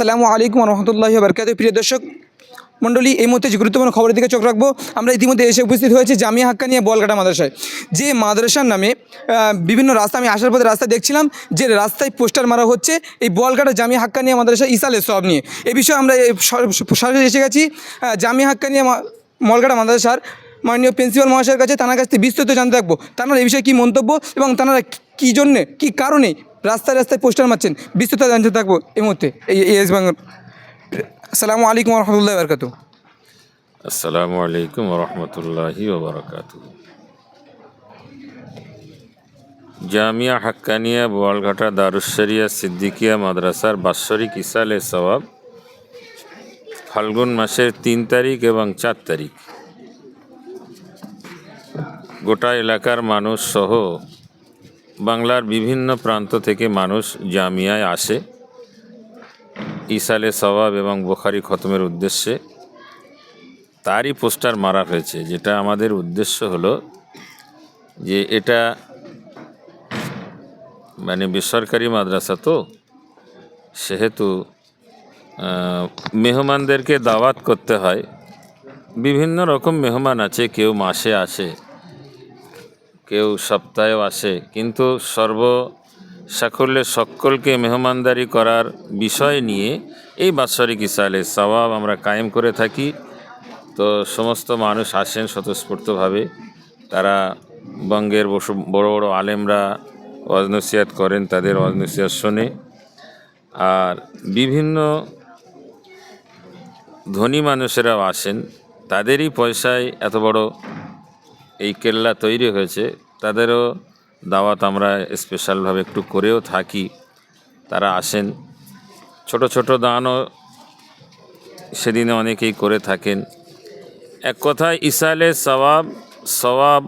আসসালামু আলাইকুম রহমতুল্লাহি বরকাত প্রিয় দর্শক, মণ্ডলী, এই মুহূর্তে যে গুরুত্বপূর্ণ খবরের দিকে চোখ রাখব, আমরা ইতিমধ্যে এসে উপস্থিত হয়েছে জামিয়া হাক্কানিয়া বলকাটা মাদ্রাসায়। যে মাদ্রাসার নামে বিভিন্ন রাস্তা, আমি আসার পথে রাস্তা দেখছিলাম, যে রাস্তায় পোস্টার মারা হচ্ছে এই বলকাটা জামিয়া হাক্কানিয়া মাদ্রাসা ইসালে সব নিয়ে। এ বিষয়ে আমরা সরাসরি এসে গেছি জামিয়া হাক্কানিয়া মা- মলকাটা মাদ্রাসার মাননীয় প্রিন্সিপাল মহাশয়ের কাছে। তার কাছ থেকে বিস্তারিত জানতে থাকব। তারা এই বিষয়ে কী মন্তব্য এবং তারা কী জন্যে, কী কারণে রাস্তায় রাস্তায় পোস্টার মারছেন, বিস্তারিত জানতে থাকব এই মুহূর্তে, এই এস বাংলা আসসালামু আলাইকুম রহমতুল্লাহ বরকাত আসসালামু আলাইকুম রহমতুল্লাহি ওবরাকাত জামিয়া হাক্কানিয়া বোয়ালঘাটা দারুশরিয়া সিদ্দিকিয়া মাদ্রাসার বাৎসরিক ইসালে সওয়াব ফাল্গুন মাসের তিন তারিখ এবং চার তারিখ। গোটা এলাকার মানুষ সহ বাংলার বিভিন্ন প্রান্ত থেকে মানুষ জামিয়ায় আসে। ইসালে সওয়াব এবং বোখারি খতমের উদ্দেশ্যে তারই পোস্টার মারা হয়েছে, যেটা আমাদের উদ্দেশ্য হলো যে এটা মানে বেসরকারি মাদ্রাসা তো, সেহেতু মেহমানদেরকে দাওয়াত করতে হয়। বিভিন্ন রকম মেহমান আছে, কেউ মাসে আসে। কেউ সপ্তাহেও আসে, কিন্তু সর্ব সাকল্যে সকলকে মেহমানদারি করার বিষয় নিয়ে এই বাৎসরিক ইসালে সওয়াব আমরা কায়েম করে থাকি। তো সমস্ত মানুষ আসেন স্বতঃস্ফূর্তভাবে। তারা বঙ্গের বসু- বড় বড় আলেমরা অজনসিয়াত করেন, তাদের অজনসিয়াত শোনে। আর বিভিন্ন ধনী মানুষেরাও আসেন। তাদেরই পয়সায় এত বড় এই কেল্লা তৈরি হয়েছে, তাদেরও দাওয়াত আমরা স্পেশালভাবে একটু করেও থাকি। তারা আসেন। ছোট ছোট দানও সেদিনে অনেকেই করে থাকেন। এক কথায় ইসালে সওয়াব সবাব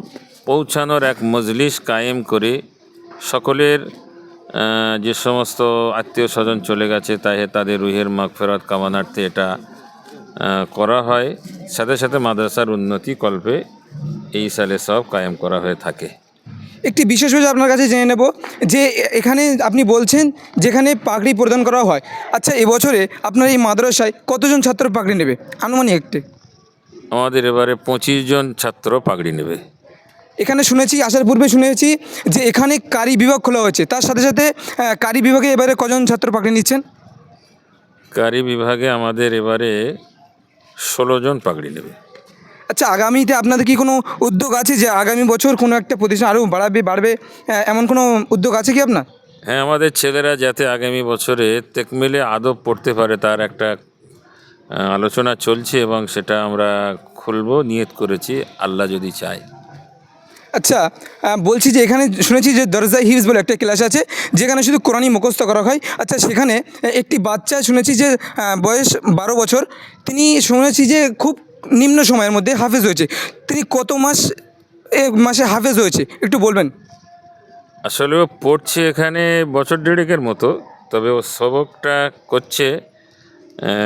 পৌঁছানোর এক মজলিস কায়েম করে সকলের যে সমস্ত আত্মীয় স্বজন চলে গেছে, তাই তাদের রুহের মাগফেরত কামানার্থে এটা করা হয়। সাথে সাথে মাদ্রাসার উন্নতি কল্পে এই সালে সব কায়েম করা হয়ে থাকে। একটি বিশেষ বিষয় আপনার কাছে জেনে নেব যে এখানে আপনি বলছেন যেখানে পাগড়ি প্রদান করা হয়। আচ্ছা এবছরে আপনার এই মাদ্রাসায় কতজন ছাত্র পাগড়ি নেবে? আনুমানিক একটি। আমাদের এবারে পঁচিশ জন ছাত্র পাগড়ি নেবে। এখানে শুনেছি আসার পূর্বে শুনেছি যে এখানে কারি বিভাগ খোলা হয়েছে। তার সাথে সাথে কারি বিভাগে এবারে কজন ছাত্র পাগড়ি নিচ্ছেন? কারি বিভাগে আমাদের এবারে ষোলো জন পাগড়ি নেবে। আচ্ছা আগামীতে আপনাদের কি কোনো উদ্যোগ আছে যে আগামী বছর কোনো একটা প্রতিষ্ঠান আরও বাড়াবে বাড়বে? এমন কোনো উদ্যোগ আছে কি আপনার? হ্যাঁ আমাদের ছেলেরা যাতে আগামী বছরে তেকমিলে আদব পড়তে পারে তার একটা আলোচনা চলছে এবং সেটা আমরা খুলব নিয়ত করেছি আল্লাহ যদি চায়। আচ্ছা বলছি যে এখানে শুনেছি যে দরজা হিফজ বলে একটা ক্লাস আছে যেখানে শুধু কোরআনই মুখস্থ করা হয়। আচ্ছা সেখানে একটি বাচ্চা শুনেছি যে বয়স বারো বছর তিনি শুনেছি যে খুব নিম্ন সময়ের মধ্যে হাফেজ হয়েছে। তিনি কত মাস, এ মাসে হাফেজ হয়েছে? একটু বলবেন। আসলে ও পড়ছে এখানে বছর দেড়েকের মতো, তবে ও সবকটা করছে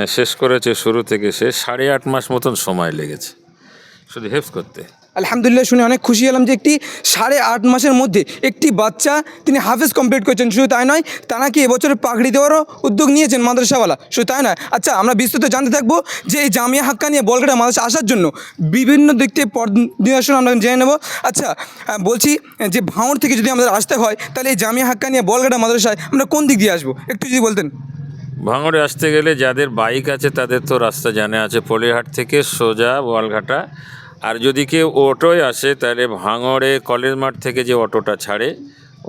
শেষ করেছে শুরু থেকে সে সাড়ে আট মাস মতন সময় লেগেছে। শুধু হেফ করতে। আলহামদুলিল্লাহ, শুনে অনেক খুশি হলাম যে একটি সাড়ে আট মাসের মধ্যে একটি বাচ্চা তিনি হাফেজ কমপ্লিট করেছেন। শুধু তাই নয়, তারা কি এবছরে পাগড়ি দেওয়ারও উদ্যোগ নিয়েছেন মাদ্রাসাওয়ালা? শুধু তাই নয়। আচ্ছা আমরা বিস্তৃত জানতে থাকব যে এই জামিয়া হাক্কা নিয়ে বলকাটা মাদ্রাসা আসার জন্য বিভিন্ন দিক থেকে পর নিদর্শন আমরা জেনে নেব। আচ্ছা বলছি যে ভাঁড় থেকে যদি আমাদের আসতে হয়, তাহলে এই জামিয়া হাক্কা নিয়ে বলকাটা মাদ্রাসায় আমরা কোন দিক দিয়ে আসব? একটু যদি বলতেন। ভাঙড়ে আসতে গেলে যাদের বাইক আছে, তাদের তো রাস্তা জানে আছে। পলিহাট থেকে সোজা বোয়ালঘাটা আর যদি কেউ অটোয় আসে, তাহলে ভাঙড়ে কলেজ মাঠ থেকে যে অটোটা ছাড়ে,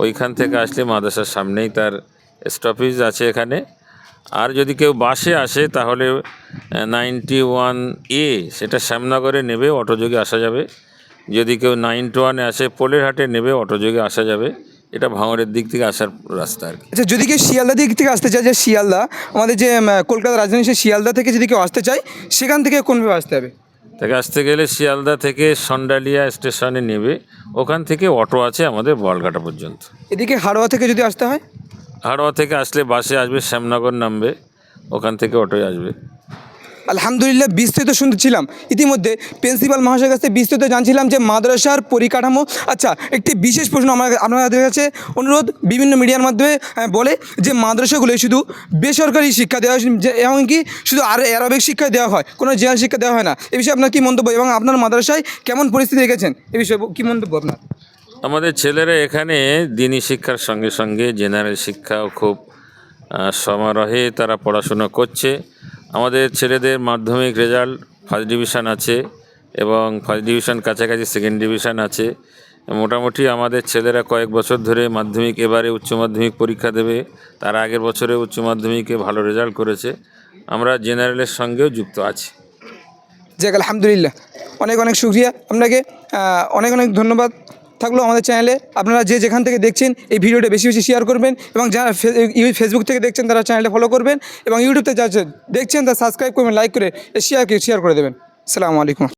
ওইখান থেকে আসলে মাদ্রাসার সামনেই তার স্টপেজ আছে এখানে। আর যদি কেউ বাসে আসে, তাহলে নাইনটি ওয়ান এ সেটা শ্যামনগরে নেবে, অটোযোগে আসা যাবে। যদি কেউ নাইনটি ওয়ানে আসে, পোলেরহাটে নেবে, অটোযোগে আসা যাবে। এটা ভাঙড়ের দিক থেকে আসার রাস্তা আর কি। আচ্ছা যদি কেউ শিয়ালদা দিক থেকে আসতে চায়, যে শিয়ালদা, আমাদের যে কলকাতা রাজধানী, সেই শিয়ালদা থেকে যদি কেউ আসতে চায়, সেখান থেকে কোনভাবে আসতে হবে? তাকে আসতে গেলে শিয়ালদা থেকে সন্ডালিয়া স্টেশনে নেবে। ওখান থেকে অটো আছে আমাদের বলঘাটা পর্যন্ত। এদিকে হাড়োয়া থেকে যদি আসতে হয়? হাড়োয়া থেকে আসলে বাসে আসবে শ্যামনগর নামবে ওখান থেকে অটোয় আসবে। আলহামদুলিল্লাহ বিস্তৃত শুনছিলাম। ইতিমধ্যে প্রিন্সিপাল মহাশয়ের কাছে বিস্তৃত জানছিলাম যে মাদ্রাসার পরিকাঠামো। আচ্ছা একটি বিশেষ প্রশ্ন আমার আপনাদের কাছে অনুরোধ, বিভিন্ন মিডিয়ার মাধ্যমে বলে যে মাদ্রাসাগুলো শুধু বেসরকারি শিক্ষা দেওয়া হয় এমনকি শুধু আর অ্যারবিক শিক্ষা দেওয়া হয়, কোনো জেনারেল শিক্ষা দেওয়া হয় না। এ বিষয়ে আপনার কী মন্তব্য এবং আপনার মাদ্রাসায় কেমন পরিস্থিতি রেখেছেন? এ বিষয়ে কী মন্তব্য আপনার? আমাদের ছেলেরা এখানে দিনী শিক্ষার সঙ্গে সঙ্গে জেনারেল শিক্ষাও খুব সমারোহে তারা পড়াশোনা করছে। আমাদের ছেলেদের মাধ্যমিক রেজাল্ট ফার্স্ট ডিভিশন আছে এবং ফার্স্ট ডিভিশন কাছাকাছি সেকেন্ড ডিভিশন আছে। মোটামুটি আমাদের ছেলেরা কয়েক বছর ধরে মাধ্যমিক এবারে উচ্চ মাধ্যমিক পরীক্ষা দেবে। তার আগের বছরে উচ্চ মাধ্যমিকে ভালো রেজাল্ট করেছে। আমরা জেনারেলের সঙ্গেও যুক্ত আছি। যাক, আলহামদুলিল্লাহ। অনেক অনেক শুক্রিয়া আপনাকে। অনেক অনেক ধন্যবাদ। থাকল আমাদের চ্যানেলে। আপনারা যে যেখান থেকে দেখছেন এই ভিডিওটা বেশি বেশি শেয়ার করবেন এবং যারা ফেসবুক থেকে দেখছেন তারা চ্যানেলটা ফলো করবেন এবং ইউটিউব থেকে যা দেখছেন তারা সাবস্ক্রাইব করবেন লাইক করে শেয়ার শেয়ার করে দেবেন। সালামু আলাইকুম।